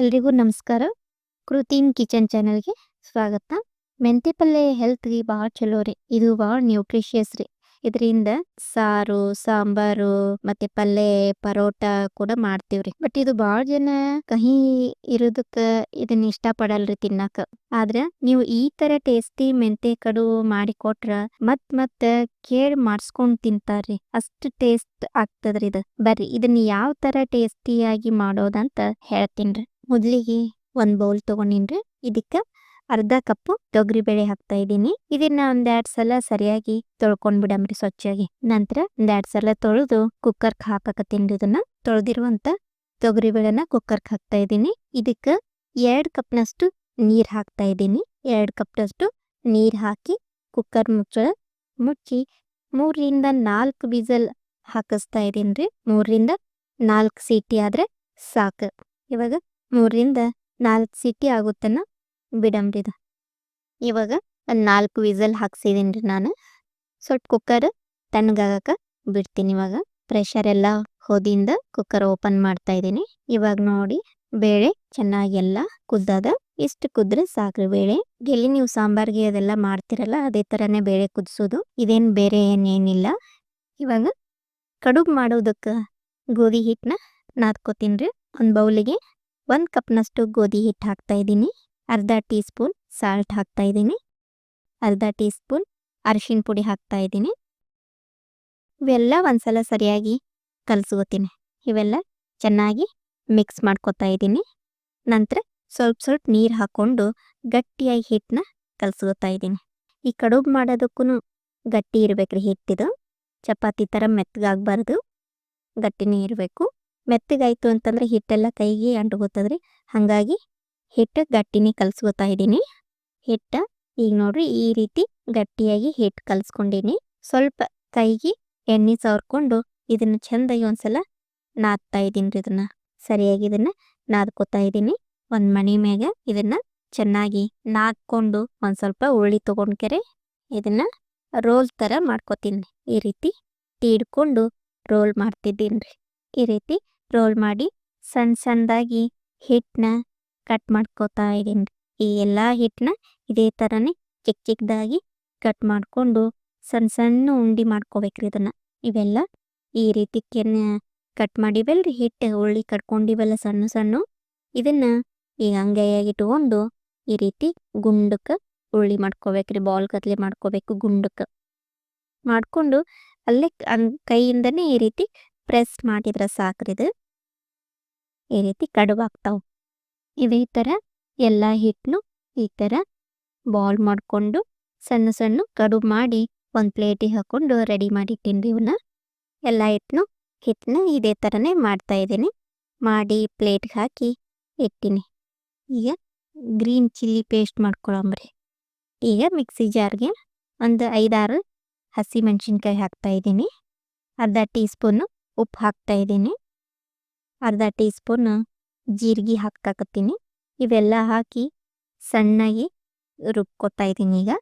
ಎಲ್ರಿಗೂ ನಮಸ್ಕಾರ. ಕೃತಿನ್ ಕಿಚನ್ ಚಾನಲ್ಗೆ ಸ್ವಾಗತ. ಮೆಂತೆ ಪಲ್ಯ ಹೆಲ್ತ್ಗೆ ಭಾಳ ಚಲೋ ರೀ. ಇದು ಭಾಳ ನ್ಯೂಟ್ರಿಷಿಯಸ್ ರೀ. ಇದರಿಂದ ಸಾರು, ಸಾಂಬಾರು, ಮತ್ತೆ ಪಲ್ಯ ಪರೋಟ ಕೂಡ ಮಾಡ್ತೀವ್ರಿ ಬಟ್ ಇದು ಭಾಳ ಜನ ಕಹಿ ಇರೋದಕ್ಕ ಇದನ್ನ ಇಷ್ಟ ಪಡಲ್ರಿ ತಿನ್ನಾಕ. ಆದ್ರ ನೀವು ಈ ತರ ಟೇಸ್ಟಿ ಮೆಂತೆ ಕಡು ಮಾಡಿ ಕೊಟ್ರ ಮತ್ ಮತ್ ಕೇಳ್ ಮಾಡಿಸ್ಕೊಂಡ್ ತಿಂತಾರ್ರಿ ಅಷ್ಟ್ ಟೇಸ್ಟ್ ಆಗ್ತದ್ರಿ ಇದು. ಬರ್ರಿ ಇದನ್ನ ಯಾವ ತರ ಟೇಸ್ಟಿಯಾಗಿ ಮಾಡೋದಂತ ಹೇಳ್ತೀನ್ರಿ. ಮೊದ್ಲಿಗೆ ಒಂದು ಬೌಲ್ ತೊಗೊಂಡಿನ್ರಿ. ಇದಕ್ಕೆ ಅರ್ಧ ಕಪ್ಪು ತೊಗರಿ ಬೇಳೆ ಹಾಕ್ತಾ ಇದ್ದೀನಿ. ಇದನ್ನ ಒಂದೆರಡು ಸಲ ಸರಿಯಾಗಿ ತೊಳ್ಕೊಂಡ್ ಬಿಡಮ್ರಿ ಸ್ವಚ್ಛಾಗಿ. ನಂತರ ಒಂದೆರಡು ಸಲ ತೊಳೆದು ಕುಕ್ಕರ್ಗೆ ಹಾಕಕತ್ತೀನಿ ಇದನ್ನ. ತೊಳೆದಿರುವಂತ ತೊಗರಿ ಬೇಳೆನ ಕುಕ್ಕರ್ಗೆ ಹಾಕ್ತಾ ಇದ್ದೀನಿ. ಇದಕ್ಕೆ ಎರಡು ಕಪ್ನಷ್ಟು ನೀರ್ ಹಾಕ್ತಾ ಇದ್ದೀನಿ. ಎರಡು ಕಪ್ನಷ್ಟು ನೀರ್ ಹಾಕಿ ಕುಕ್ಕರ್ ಮುಚ್ಚ ಮುಚ್ಚಿ ಮೂರರಿಂದ ನಾಲ್ಕು ವಿಸಲ್ ಹಾಕಿಸ್ತಾ ಇದ್ದೀನಿ ರೀ. ಮೂರರಿಂದ ನಾಲ್ಕು ಸೀಟಿ ಆದ್ರೆ ಸಾಕು. ಇವಾಗ ಮೂರರಿಂದ ನಾಲ್ಕು ಸೀಟಿ ಆಗುತ್ತನ ಬಿಡಮ್ರಿ ಇದು ಇವಾಗ ಒಂದು ನಾಲ್ಕು ವಿಸಲ್ ಹಾಕ್ಸಿದೀನ್ರಿ ನಾನು. ಸ್ವಲ್ಪ ಕುಕ್ಕರ್ ತಣ್ಣಗಾಗಕ್ಕೆ ಬಿಡ್ತೀನಿ ಇವಾಗ. ಪ್ರೆಷರ್ ಎಲ್ಲ ಹೋದಿಂದ ಕುಕ್ಕರ್ ಓಪನ್ ಮಾಡ್ತಾ ಇದ್ದೀನಿ. ಇವಾಗ ನೋಡಿ ಬೇಳೆ ಚೆನ್ನಾಗಿ ಎಲ್ಲ ಕುದ್ದದ. ಇಷ್ಟು ಕುದ್ರೆ ಸಾಕ್ರಿ ಬೇಳೆ. ಗೆಲ್ಲಿ ನೀವು ಸಾಂಬಾರ್ಗೆ ಅದೆಲ್ಲ ಮಾಡ್ತಿರಲ್ಲ, ಅದೇ ತರನೇ ಬೇಳೆ ಕುದಿಸೋದು. ಇದೇನು ಬೇರೆ ಏನೇನಿಲ್ಲ. ಇವಾಗ ಕಡುಬು ಮಾಡೋದಕ್ಕೆ ಗೋಧಿ ಹಿಟ್ಟನ್ನ ರೀ. ಒಂದು ಬೌಲಿಗೆ ಒಂದು ಕಪ್ನಷ್ಟು ಗೋಧಿ ಹಿಟ್ಟು ಹಾಕ್ತಾ ಇದ್ದೀನಿ. ಅರ್ಧ ಟೀ ಸ್ಪೂನ್ ಸಾಲ್ಟ್ ಹಾಕ್ತಾ ಇದ್ದೀನಿ. ಅರ್ಧ ಟೀ ಸ್ಪೂನ್ ಅರಿಶಿನ ಪುಡಿ ಹಾಕ್ತಾ ಇದ್ದೀನಿ. ಇವೆಲ್ಲ ಒಂದ್ಸಲ ಸರಿಯಾಗಿ ಕಲಸ್ಕೋತೀನಿ. ಇವೆಲ್ಲ ಚೆನ್ನಾಗಿ ಮಿಕ್ಸ್ ಮಾಡ್ಕೊತಾ ಇದ್ದೀನಿ. ನಂತರ ಸ್ವಲ್ಪ ಸ್ವಲ್ಪ ನೀರು ಹಾಕ್ಕೊಂಡು ಗಟ್ಟಿಯಾಗಿ ಹಿಟ್ಟನ್ನ ಕಲಸ್ಕೋತಾ ಇದ್ದೀನಿ. ಈ ಕಡುಬು ಮಾಡೋದಕ್ಕೂ ಗಟ್ಟಿ ಇರಬೇಕ್ರಿ ಹಿಟ್ಟಿದು ಚಪಾತಿ ಥರ ಮೆತ್ತಗಾಗಬಾರ್ದು ಗಟ್ಟಿನೇ ಇರಬೇಕು. ಮೆತ್ತಗಾಯ್ತು ಅಂತಂದ್ರೆ ಹಿಟ್ಟೆಲ್ಲ ಕೈಗೆ ಅಂಟ್ಕೋತದ್ರಿ ಹಾಗಾಗಿ ಹಿಟ್ಟು ಗಟ್ಟಿನೇ ಕಲ್ಸ್ಕೊತಾ ಇದ್ದೀನಿ. ಹಿಟ್ಟ ಈಗ ನೋಡ್ರಿ ಈ ರೀತಿ ಗಟ್ಟಿಯಾಗಿ ಹಿಟ್ಟು ಕಲ್ಸ್ಕೊಂಡಿನಿ. ಸ್ವಲ್ಪ ಕೈಗೆ ಎಣ್ಣೆ ಸವರ್ಕೊಂಡು ಇದನ್ನ ಚೆಂದಾಗಿ ಒಂದ್ಸಲ ನಾದ್ತಾ ಇದ್ದೀನಿ ರೀ ಇದನ್ನ. ಸರಿಯಾಗಿ ಇದನ್ನ ನಾದ್ಕೋತಾ ಇದ್ದೀನಿ. ಒಂದ್ ಮಣಿ ಮ್ಯಾಗ ಇದನ್ನ ಚೆನ್ನಾಗಿ ನಾದ್ಕೊಂಡು ಒಂದ್ ಸ್ವಲ್ಪ ಉಳ್ಳಿ ತಗೊಂಡ್ಕೆರೆ ಇದನ್ನ ರೋಲ್ ತರ ಮಾಡ್ಕೋತೀನಿ. ಈ ರೀತಿ ತೀಡ್ಕೊಂಡು ರೋಲ್ ಮಾಡ್ತಿದ್ದೀನಿ ರೀ ಈ ರೀತಿ ರೋಲ್ ಮಾಡಿ ಸಣ್ಣ ಸಣ್ಣದಾಗಿ ಹಿಟ್ಟನ್ನ ಕಟ್ ಮಾಡ್ಕೋತಾ ಇದ್ದೀನಿ. ಈ ಎಲ್ಲ ಹಿಟ್ಟನ್ನ ಇದೇ ಥರನೇ ಚಿಕ್ಕ ಚಿಕ್ಕದಾಗಿ ಕಟ್ ಮಾಡಿಕೊಂಡು ಸಣ್ಣ ಸಣ್ಣ ಉಂಡೆ ಮಾಡ್ಕೋಬೇಕ್ರಿ ಇದನ್ನ. ಇವೆಲ್ಲ ಈ ರೀತಿ ಕೆನ್ನ ಕಟ್ ಮಾಡಿವಲ್ರಿ ಹಿಟ್ಟು ಉಳ್ಳಿ ಕಟ್ಕೊಂಡಿವಲ್ಲ ಸಣ್ಣ ಸಣ್ಣ. ಇದನ್ನ ಈಗ ಅಂಗೈಯಾಗಿ ಇಟ್ಕೊಂಡು ಈ ರೀತಿ ಗುಂಡಕ್ಕೆ ಉಳ್ಳಿ ಮಾಡ್ಕೋಬೇಕ್ರಿ, ಬಾಲ್ ಕತ್ಲೆ ಮಾಡ್ಕೋಬೇಕು ಗುಂಡಕ್ಕೆ. ಮಾಡ್ಕೊಂಡು ಅಲ್ಲೇ ಕೈಯಿಂದನೇ ಈ ರೀತಿ ಪ್ರೆಸ್ ಮಾಡಿದ್ರೆ ಸಾಕ್ರಿದು ಈ ರೀತಿ ಕಡುಬಾಗ್ತಾವೆ ಇದೇ ಥರ ಎಲ್ಲ ಹಿಟ್ಟನ್ನು ಈ ಥರ ಬಾಲ್ ಮಾಡಿಕೊಂಡು ಸಣ್ಣ ಸಣ್ಣ ಕಡುಬು ಮಾಡಿ ಒಂದು ಪ್ಲೇಟಿಗೆ ಹಾಕ್ಕೊಂಡು ರೆಡಿ ಮಾಡಿಟ್ಟಿನಿ ಇವನ್ನ ಎಲ್ಲ ಹಿಟ್ಟನ್ನು ಹಿಟ್ಟನ್ನ ಇದೇ ಥರನೇ ಮಾಡ್ತಾ ಇದ್ದೀನಿ. ಮಾಡಿ ಪ್ಲೇಟ್ಗೆ ಹಾಕಿ ಇಟ್ಟಿನಿ. ಈಗ ಗ್ರೀನ್ ಚಿಲ್ಲಿ ಪೇಸ್ಟ್ ಮಾಡ್ಕೊಳಂಬ್ರಿ ಈಗ ಮಿಕ್ಸಿ ಜಾರ್ಗೆ ಒಂದು ಐದಾರು ಹಸಿ ಮೆಣಸಿನ್ಕಾಯಿ ಹಾಕ್ತಾ ಇದ್ದೀನಿ. ಅರ್ಧ ಟೀ ಸ್ಪೂನು ಉಪ್ಪು ಹಾಕ್ತಾ ಇದ್ದೀನಿ. ಅರ್ಧ ಟೀ ಸ್ಪೂನ್ ಜೀರಿಗೆ ಹಾಕ್ತಾಕತ್ತೀನಿ ಇವೆಲ್ಲ ಹಾಕಿ ಸಣ್ಣಗೆ ರುಬ್ಕೊತಾ ಇದ್ದೀನಿ ಈಗ.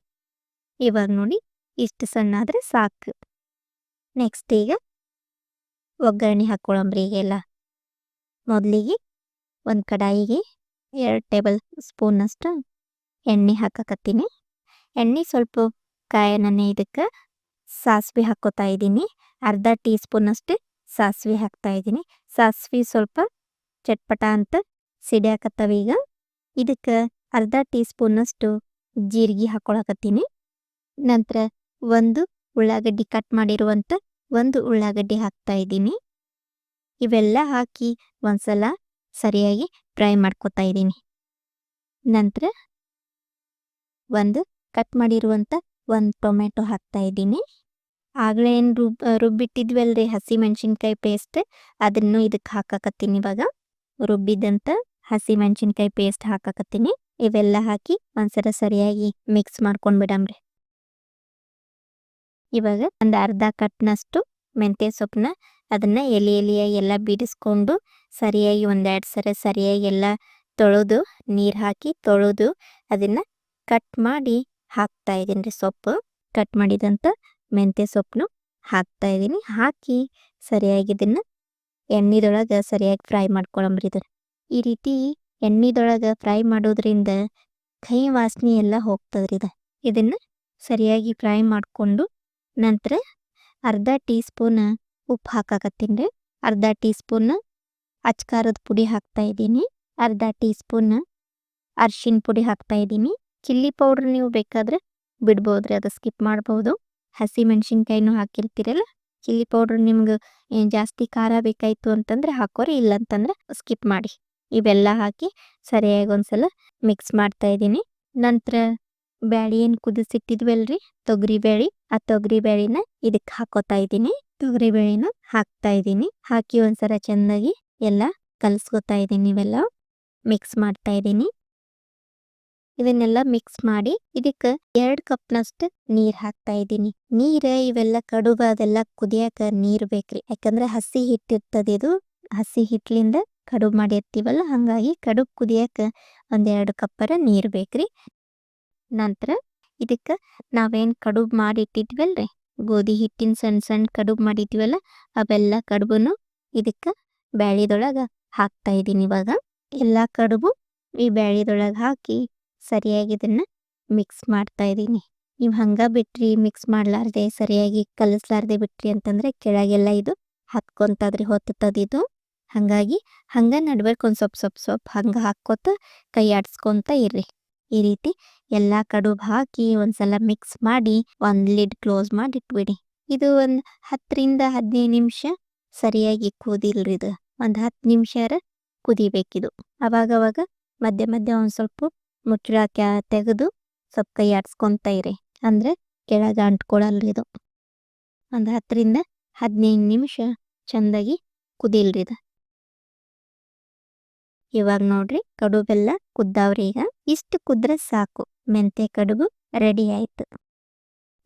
ಇವಾಗ ನೋಡಿ ಇಷ್ಟು ಸಣ್ಣ ಆದರೆ ಸಾಕು. ನೆಕ್ಸ್ಟ್ ಈಗ ಒಗ್ಗರಣೆ ಹಾಕ್ಕೊಳಂಬ್ರಿ ಈಗೆಲ್ಲ ಮೊದಲಿಗೆ ಒಂದು ಕಡಾಯಿಗೆ ಎರಡು ಟೇಬಲ್ ಸ್ಪೂನಷ್ಟು ಎಣ್ಣೆ ಹಾಕಕತ್ತೀನಿ. ಎಣ್ಣೆ ಸ್ವಲ್ಪ ಕಾಯನೇ ಇದಕ್ಕೆ ಸಾಸಿವೆ ಹಾಕ್ಕೋತಾ ಇದ್ದೀನಿ. ಅರ್ಧ ಟೀ ಸ್ಪೂನಷ್ಟು ಸಾಸಿವೆ ಹಾಕ್ತಾ ಇದ್ದೀನಿ. ಸಾಸಿವೆ ಸ್ವಲ್ಪ ಚಟ್ಪಟ ಅಂತ ಸಿಡಿಯಾಕತ್ತವ ಈಗ. ಇದಕ್ಕೆ ಅರ್ಧ ಟೀ ಸ್ಪೂನಷ್ಟು ಜೀರಿಗೆ ಹಾಕೊಳಕತ್ತೀನಿ. ನಂತರ ಒಂದು ಉಳ್ಳಾಗಡ್ಡಿ ಕಟ್ ಮಾಡಿರುವಂಥ ಒಂದು ಉಳ್ಳಾಗಡ್ಡಿ ಹಾಕ್ತಾ ಇದ್ದೀನಿ. ಇವೆಲ್ಲ ಹಾಕಿ ಒಂದ್ಸಲ ಸರಿಯಾಗಿ ಫ್ರೈ ಮಾಡ್ಕೊತಾ ಇದ್ದೀನಿ. ನಂತರ ಒಂದು ಕಟ್ ಮಾಡಿರುವಂಥ ಒಂದು ಟೊಮೆಟೊ ಹಾಕ್ತಾ ಇದ್ದೀನಿ. ಆಗಲೇ ಏನು ರುಬ್, ರುಬ್ಬಿಟ್ಟಿದ್ವಲ್ರಿ ಹಸಿ ಮೆಣಸಿನ್ಕಾಯಿ ಪೇಸ್ಟ್ ಅದನ್ನು ಇದಕ್ಕೆ ಹಾಕಾಕತ್ತೀನಿ ಇವಾಗ. ರುಬ್ಬಿದಂತ ಹಸಿ ಮೆಣಸಿನ್ಕಾಯಿ ಪೇಸ್ಟ್ ಹಾಕಾಕತ್ತೀನಿ. ಇವೆಲ್ಲ ಹಾಕಿ ಒಂದ್ಸಲ ಸರಿಯಾಗಿ ಮಿಕ್ಸ್ ಮಾಡ್ಕೊಂಡು ಬಿಡಮ್ರಿ. ಇವಾಗ ಒಂದು ಅರ್ಧ ಕಟ್ನಷ್ಟು ಮೆಂತ್ಯ ಸೊಪ್ಪನ್ನ ಅದನ್ನು ಎಲೆ ಎಲೆಯಾಗಿ ಎಲ್ಲ ಬಿಡಿಸ್ಕೊಂಡು ಸರಿಯಾಗಿ ಒಂದೆರಡು ಸರ ಸರಿಯಾಗಿ ಎಲ್ಲ ತೊಳೆದು ನೀರು ಹಾಕಿ ತೊಳೆದು ಅದನ್ನು ಕಟ್ ಮಾಡಿ ಹಾಕ್ತಾ ಇದ್ದೀನಿ ಸೊಪ್ಪು. ಕಟ್ ಮಾಡಿದಂಥ ಮೆಂತ್ಯ ಸೊಪ್ಪನ್ನು ಹಾಕ್ತಾ ಇದ್ದೀನಿ. ಹಾಕಿ ಸರಿಯಾಗಿ ಇದನ್ನ ಎಣ್ಣೆದೊಳಗೆ ಸರಿಯಾಗಿ ಫ್ರೈ ಮಾಡ್ಕೊಳಂಬ್ರಿ ಇದನ್ನು. ಈ ರೀತಿ ಎಣ್ಣೆದೊಳಗೆ ಫ್ರೈ ಮಾಡೋದ್ರಿಂದ ಕೈ ವಾಸನೆ ಎಲ್ಲ ಹೋಗ್ತದ್ರಿ ಇದು. ಇದನ್ನು ಸರಿಯಾಗಿ ಫ್ರೈ ಮಾಡಿಕೊಂಡು ನಂತರ ಅರ್ಧ ಟೀ ಸ್ಪೂನ್ ಉಪ್ಪು ಹಾಕಾಕತ್ತೀನಿ ರೀ. ಅರ್ಧ ಟೀ ಸ್ಪೂನ್ ಅಚ್ಕಾರದ ಪುಡಿ ಹಾಕ್ತಾ ಇದ್ದೀನಿ. ಅರ್ಧ ಟೀ ಸ್ಪೂನ್ ಅರ್ಶಿನ ಪುಡಿ ಹಾಕ್ತಾ ಇದ್ದೀನಿ. ಚಿಲ್ಲಿ ಪೌಡ್ರ್ ನೀವು ಬೇಕಾದ್ರೆ ಬಿಡ್ಬೋದ್ರಿ, ಅದು ಸ್ಕಿಪ್ ಮಾಡ್ಬೋದು. ಹಸಿ ಮೆಣಸಿನ್ಕಾಯಿನೂ ಹಾಕಿರ್ತೀರಲ್ಲ? ಚಿಲ್ಲಿ ಪೌಡ್ರ್ ನಿಮ್ಗೆ ಏನು ಜಾಸ್ತಿ ಖಾರ ಬೇಕಾಯಿತು ಅಂತಂದ್ರೆ ಹಾಕೋರಿ ಇಲ್ಲ ಅಂತಂದ್ರೆ ಸ್ಕಿಪ್ ಮಾಡಿ. ಇವೆಲ್ಲ ಹಾಕಿ ಸರಿಯಾಗಿ ಒಂದ್ಸಲ ಮಿಕ್ಸ್ ಮಾಡ್ತಾ ಇದ್ದೀನಿ. ನಂತರ ಬ್ಯಾಳಿ ಏನು ಕುದಿಸಿಟ್ಟಿದ್ವಲ್ರಿ? ತೊಗರಿ ಬೇಳೆ ಆ ತೊಗರಿ ಬೇಳೆನ ಇದಕ್ಕೆ ಹಾಕೋತಾ ಇದ್ದೀನಿ. ತೊಗರಿ ಬೇಳೆನ ಹಾಕ್ತಾ ಇದ್ದೀನಿ. ಹಾಕಿ ಒಂದ್ಸಲ ಚೆನ್ನಾಗಿ ಎಲ್ಲ ಕಲಸ್ಕೊತಾ ಇದ್ದೀನಿ ಇವೆಲ್ಲ. ಮಿಕ್ಸ್ ಮಾಡ್ತಾ ಇದ್ದೀನಿ. ಇದನ್ನೆಲ್ಲ ಮಿಕ್ಸ್ ಮಾಡಿ ಇದಕ್ಕೆ ಎರಡ್ ಕಪ್ನಷ್ಟು ನೀರ್ ಹಾಕ್ತಾ ಇದ್ದೀನಿ. ನೀರ್ ಇವೆಲ್ಲ ಕಡುಬ ಅದೆಲ್ಲ ಕುದಿಯಾಕ ನೀರ್ ಬೇಕ್ರಿ. ಯಾಕಂದ್ರೆ ಹಸಿ ಹಿಟ್ಟಿರ್ತದ ಇದು. ಹಸಿ ಹಿಟ್ಲಿಂದ ಕಡುಬು ಮಾಡಿರ್ತೀವಲ್ಲ, ಹಂಗಾಗಿ ಕಡುಬು ಕುದಿಯಾಕ ಒಂದೆರಡು ಕಪ್ಪರ ನೀರ್ ಬೇಕ್ರಿ. ನಂತರ ಇದಕ್ಕ ನಾವೇನ್ ಕಡುಬು ಮಾಡಿಟ್ಟಿದ್ವಲ್ರಿ? ಗೋಧಿ ಹಿಟ್ಟಿನ ಸಣ್ಣ ಸಣ್ಣ ಕಡುಬು ಮಾಡಿದ್ವಲ್ಲ, ಅವೆಲ್ಲ ಕಡುಬುನು ಇದಕ್ಕ ಬ್ಯಾಳಿದೊಳಗ ಹಾಕ್ತಾ ಇದೀನಿ ಇವಾಗ. ಎಲ್ಲಾ ಕಡುಬು ಈ ಬ್ಯಾಳಿದೊಳಗ ಹಾಕಿ ಸರಿಯಾಗಿ ಇದನ್ನ ಮಿಕ್ಸ್ ಮಾಡ್ತಾ ಇದ್ದೀನಿ. ನೀವು ಹಂಗೆ ಬಿಟ್ರಿ ಮಿಕ್ಸ್ ಮಾಡಲಾರ್ದೆ, ಸರಿಯಾಗಿ ಕಲಿಸ್ಲಾರ್ದೆ ಬಿಟ್ರಿ ಅಂತಂದ್ರೆ ಕೆಳಗೆಲ್ಲ ಇದು ಹತ್ಕೊಂತದ್ರಿ ಹೊತ್ತದ ಇದು. ಹಂಗಾಗಿ ಹಂಗ ನಡ್ಬೇಕು ಒಂದು ಸ್ವಲ್ಪ ಸ್ವಲ್ಪ ಸ್ವಲ್ಪ ಹಂಗೆ ಹಾಕ್ಕೊತ ಕೈ ಆಡ್ಸ್ಕೊಂತ ಇರ್ರಿ. ಈ ರೀತಿ ಎಲ್ಲಾ ಕಡುಬು ಹಾಕಿ ಒಂದ್ಸಲ ಮಿಕ್ಸ್ ಮಾಡಿ ಒಂದ್ ಲಿಡ್ ಕ್ಲೋಸ್ ಮಾಡಿ ಇಟ್ಬಿಡಿ ಇದು ಒಂದು ಹತ್ತರಿಂದ ಹದಿನೈದು ನಿಮಿಷ ಸರಿಯಾಗಿ ಕುದಿಲ್ರಿ ಇದು. ಒಂದ್ ಹತ್ತು ನಿಮಿಷ ಕುದಿಬೇಕಿದು. ಅವಾಗವಾಗ ಮಧ್ಯ ಮಧ್ಯ ಒಂದು ಸ್ವಲ್ಪ ಮುಚ್ಚಳ ತೆಗೆದು ಸ್ವಲ್ಪ ಕೈ ಆಡ್ಸ್ಕೊಂತ ಇರಿ. ಅಂದರೆ ಕೆಳಗೆ ಅಂಟ್ಕೊಳ್ಳಲ್ಲ ಇದು. ಒಂದು ಹತ್ತರಿಂದ ಹದಿನೈದು ನಿಮಿಷ ಚಂದಾಗಿ ಕುದಿಲ್ರಿ ಇದು. ಇವಾಗ ನೋಡ್ರಿ ಕಡುಬೆಲ್ಲ ಕುದ್ದಾವ್ರಿ ಈಗ. ಇಷ್ಟು ಕುದ್ರೆ ಸಾಕು. ಮೆಂತೆ ಕಡುಬು ರೆಡಿ ಆಯ್ತು.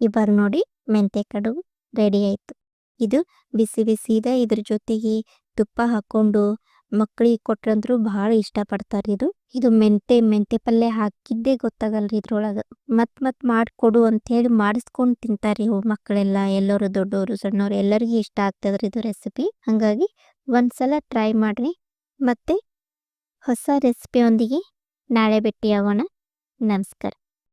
ಇವಾಗ ನೋಡಿ ಮೆಂತೆ ಕಡುಬು ರೆಡಿ ಆಯ್ತು. ಇದು ಬಿಸಿ ಬಿಸಿದ ಇದ್ರ ಜೊತೆಗೆ ತುಪ್ಪ ಹಾಕೊಂಡು ಮಕ್ಕಳಿಗೆ ಕೊಟ್ರಂದ್ರು ಬಹಳ ಇಷ್ಟಪಡ್ತಾರೆ ಇದು. ಇದು ಮೆಂತೆ ಮೆಂತೆ ಪಲ್ಯ ಹಾಕಿದ್ದೇ ಗೊತ್ತಾಗಲ್ರಿ ಇದ್ರೊಳಗೆ. ಮತ್ ಮತ್ ಮಾಡ್ಕೊಡು ಅಂತ ಹೇಳಿ ಮಾಡಿಸ್ಕೊಂಡು ತಿಂತಾರೆ ಇವು ಮಕ್ಕಳೆಲ್ಲ ಎಲ್ಲರೂ ದೊಡ್ಡವರು ಸಣ್ಣವರು ಎಲ್ಲರಿಗೂ ಇಷ್ಟ ಆಗ್ತದ್ರಿ ಇದು ರೆಸಿಪಿ ಹಂಗಾಗಿ ಒಂದ್ಸಲ ಟ್ರೈ ಮಾಡಿರಿ. ಮತ್ತೆ ಹೊಸ ರೆಸಿಪಿಯೊಂದಿಗೆ ನಾಳೆ ಭೇಟಿ ಆಗೋಣ ನಮಸ್ಕಾರ.